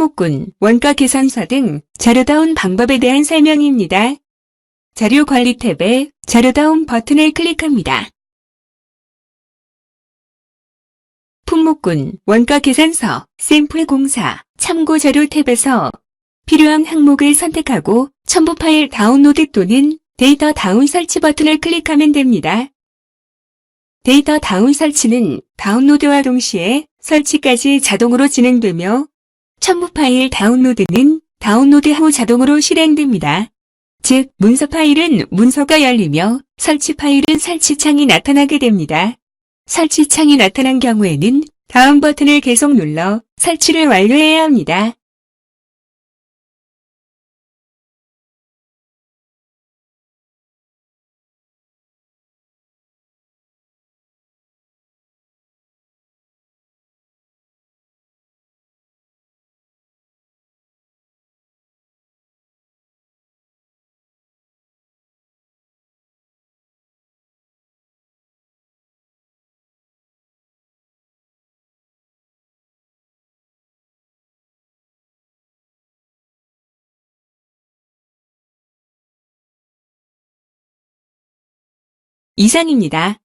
품목군, 원가 계산서 등 자료다운 방법에 대한 설명입니다. 자료 관리 탭에 자료다운 버튼을 클릭합니다. 품목군, 원가 계산서, 샘플 공사, 참고 자료 탭에서 필요한 항목을 선택하고 첨부 파일 다운로드 또는 데이터 다운 설치 버튼을 클릭하면 됩니다. 데이터 다운 설치는 다운로드와 동시에 설치까지 자동으로 진행되며 첨부 파일 다운로드는 다운로드 후 자동으로 실행됩니다. 즉, 문서 파일은 문서가 열리며 설치 파일은 설치창이 나타나게 됩니다. 설치창이 나타난 경우에는 다음 버튼을 계속 눌러 설치를 완료해야 합니다. 이상입니다.